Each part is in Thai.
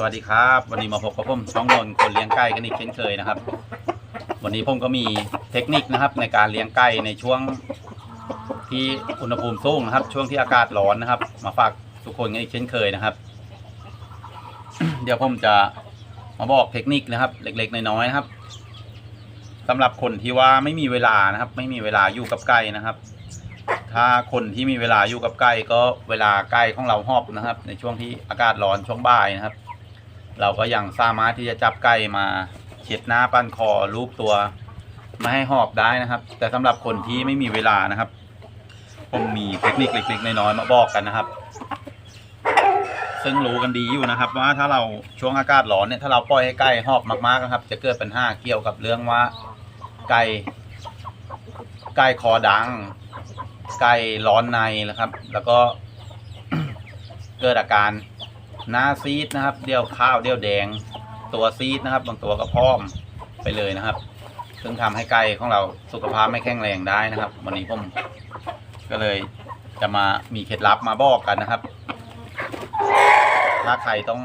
สวัสดีครับ วันนี้มาพบกับผมช่องนนท์คนเลี้ยงไก่กันอีกเช่นเคยนะครับ วันนี้ผมก็มีเทคนิคนะครับ ในการเลี้ยงไก่ในช่วงที่อุณหภูมิสูงนะครับ ช่วงที่อากาศร้อนนะครับ มาฝากทุกคนกันอีกเช่นเคยนะครับ เดี๋ยวผมจะมาบอกเทคนิคนะครับ เล็กๆน้อยๆนะครับสำหรับคนที่ว่าไม่มีเวลานะครับ ไม่มีเวลาอยู่กับไก่นะครับ ถ้าคนที่มีเวลาอยู่กับไก่ก็เวลาไก่ของเราหอบนะครับ ในช่วงที่อากาศร้อนช่วงบ่ายนะครับ เราก็ยังสามารถที่จะจับไก่มาเช็ดหน้าปั้นคอรูปตัวไม่ให้หอบได้นะครับ แต่สำหรับคนที่ไม่มีเวลานะครับผมมีเทคนิคเล็กๆน้อยๆมาบอกกันนะครับ ซึ่งรู้กันดีอยู่นะครับ ว่าถ้าเราช่วงอากาศร้อนเนี่ยถ้าเราปล่อยให้ไก่หอบมากๆนะครับ จะเกิดปัญหาเกี่ยวกับเรื่องว่าไก่ไก่คอดัง ไก่ร้อนในนะครับ แล้วก็เกิดอาการ น้าซีดนะครับ เดี่ยวข้าวเดี่ยวแดง ตัวซีดนะครับ บางตัวก็พร้อมไปเลยนะครับ ซึ่งทำให้ไก่ของเราสุขภาพไม่แข็งแรงได้นะครับ วันนี้ผมก็เลยจะมามีเคล็ดลับมาบอกกันนะครับ ถ้าใครต้อง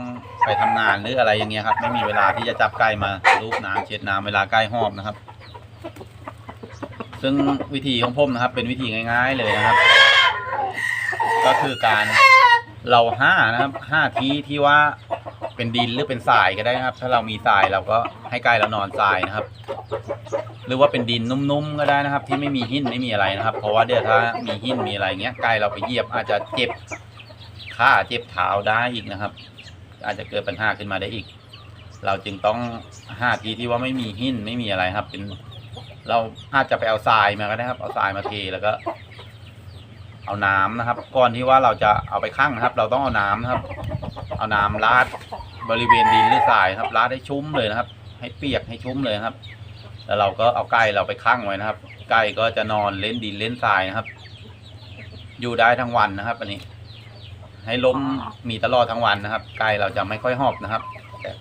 ไปทำงานหรืออะไรอย่างเงี้ยครับ ไม่มีเวลาที่จะจับไก่มาลูบน้ำเช็ดน้ำเวลาไก่หอบนะครับ ซึ่งวิธีของผมนะครับ เป็นวิธีง่าย ๆเลยนะครับ ก็คือการ เราห้านะครับห้าที่ที่ว่าเป็นดินหรือเป็นทรายก็ได้นะครับ ถ้าเรามีทรายเราก็ให้ไก่เรานอนทรายนะครับ หรือว่าเป็นดินนุ่มๆก็ได้นะครับ ที่ไม่มีหินไม่มีอะไรนะครับ เพราะว่าเดี๋ยวถ้ามีหินมีอะไรเงี้ยไก่เราไปเหยียบอาจจะเจ็บขาเจ็บเท้าได้อีกนะครับ อาจจะเกิดปัญหาขึ้นมาได้อีก เราจึงต้องห้าที่ที่ว่าไม่มีหินไม่มีอะไรครับ เป็น เราอาจจะไปเอาทรายมาก็ได้ครับเอาทรายมาเทแล้วก็ เอาน้ำนะครับ ก่อนที่ว่าเราจะเอาไปคั่งนะครับ เราต้องเอาน้ำนะครับ เอาน้ำราดบริเวณดินหรือทรายครับราดให้ชุ่มเลยนะครับ ให้เปียกให้ชุ่มเลยครับ แล้วเราก็เอาไก่เราไปคั่งไว้นะครับ ไก่ก็จะนอนเล่นดินเล่นทรายนะครับ อยู่ได้ทั้งวันนะครับ อันนี้ ให้ล้มมีตลอดทั้งวันนะครับ ไก่เราจะไม่ค่อยหอบนะครับแต่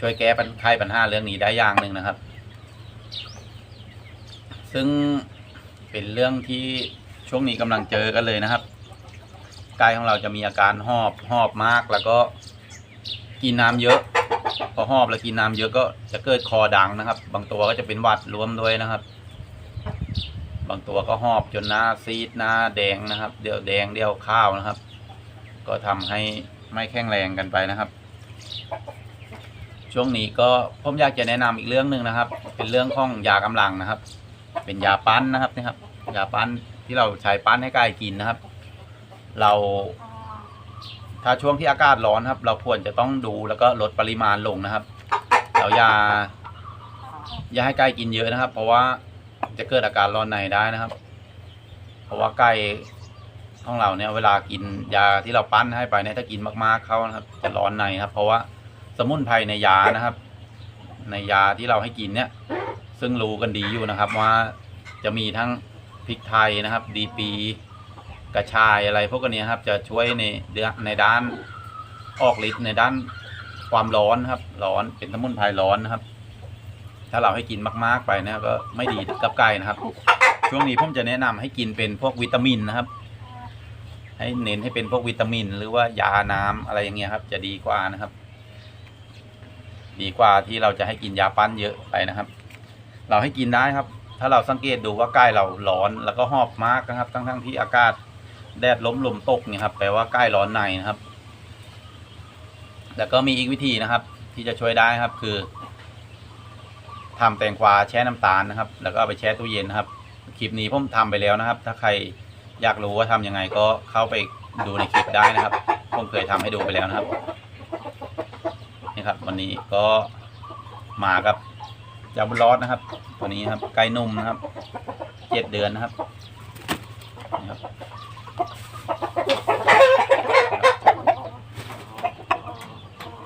ช่วยแก้ปัญไขปัญหาเรื่องนี้ได้อย่างหนึ่งนะครับ ซึ่งเป็นเรื่องที่ ช่วงนี้กำลังเจอกันเลยนะครับไก่ของเราจะมีอาการหอบหอบมากแล้วก็กินน้ำเยอะ พอหอบแล้วกินน้ำเยอะก็จะเกิดคอดังนะครับ บางตัวก็จะเป็นหวัดรวมด้วยนะครับ บางตัวก็หอบจนหน้าซีดหน้าแดงนะครับ เดี่ยวแดงเดี่ยวข้าวนะครับ ก็ทำให้ไม่แข็งแรงกันไปนะครับ ช่วงนี้ก็ผมอยากจะแนะนำอีกเรื่องหนึ่งนะครับ เป็นเรื่องของยากำลังนะครับ เป็นยาปั้นนะครับนี่ครับ ยาปั้น ที่เราใช้ปั้นให้ไก่กินนะครับ เราถ้าช่วงที่อากาศร้อนครับ เราควรจะต้องดูแล้วก็ลดปริมาณลงนะครับเราอย่าอย่าให้ไก่กินเยอะนะครับ เพราะว่าจะเกิดอาการร้อนในได้นะครับ เพราะว่าไก่ของเราเนี่ยเวลากินยาที่เราปั้นให้ไปเนี่ยถ้ากินมากๆเข้านะครับ จะร้อนในครับ เพราะว่าสมุนไพรในยานะครับ ในยาที่เราให้กินเนี่ย ซึ่งรู้กันดีอยู่นะครับว่าจะมีทั้ง ริกไทยนะครับ ดีปีกระชายอะไรพวกนี้ครับจะช่วยในในด้านออกฤทธิ์ในด้านความร้อนครับ ร้อนเป็นสมุนไพรร้อนนะครับ ถ้าเราให้กินมาก ๆไปนะก็ไม่ดีกับไก่นะครับ ช่วงนี้ผมจะแนะนำให้กินเป็นพวกวิตามินนะครับ ให้เน้นให้เป็นพวกวิตามิน หรือว่ายาน้ำอะไรอย่างเงี้ยครับ จะดีกว่านะครับ ดีกว่าที่เราจะให้กินยาปั้นเยอะไปนะครับ เราให้กินได้ครับ ถ้าเราสังเกตดูว่าใกล้เราร้อนแล้วก็หอบมากนะครับ ทั้งทั้งๆที่อากาศแดดล้มลมตกเนี่ยครับแปลว่าใกล้ร้อนในนะครับ แล้วก็มีอีกวิธีนะครับ ที่จะช่วยได้ครับคือทำแตงกวาแช่น้ำตาลนะครับ แล้วก็เอาไปแช่ตู้เย็นนะครับคลิปนี้ผมทำไปแล้วนะครับ ถ้าใครอยากรู้ว่าทำยังไงก็เข้าไปดูในคลิปได้นะครับ ผมเคยทำให้ดูไปแล้วนะครับนี่ครับ วันนี้ก็มากับ จ้าบุญรอดนะครับ ตัวนี้ครับ ไก่นุ่มนะครับ เจ็ดเดือนนะครับนี่ครับ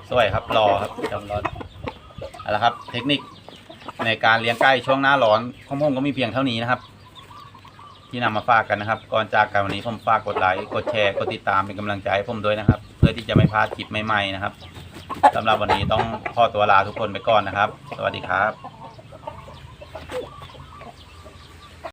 สวยครับรอครับจ้าบุญรอดเอาละครับ เทคนิคในการเลี้ยงไก่ช่วงหน้าร้อนของผมก็มีเพียงเท่านี้นะครับ ที่นำมาฝากกันนะครับ ก่อนจากกันวันนี้ผมฝากกดไลค์กดแชร์กดติดตามเป็นกำลังใจให้ผมด้วยนะครับ เพื่อที่จะไม่พลาดคลิปใหม่ๆนะครับสำหรับวันนี้ต้องขอตัวลาทุกคนไปก่อนนะครับ สวัสดีครับ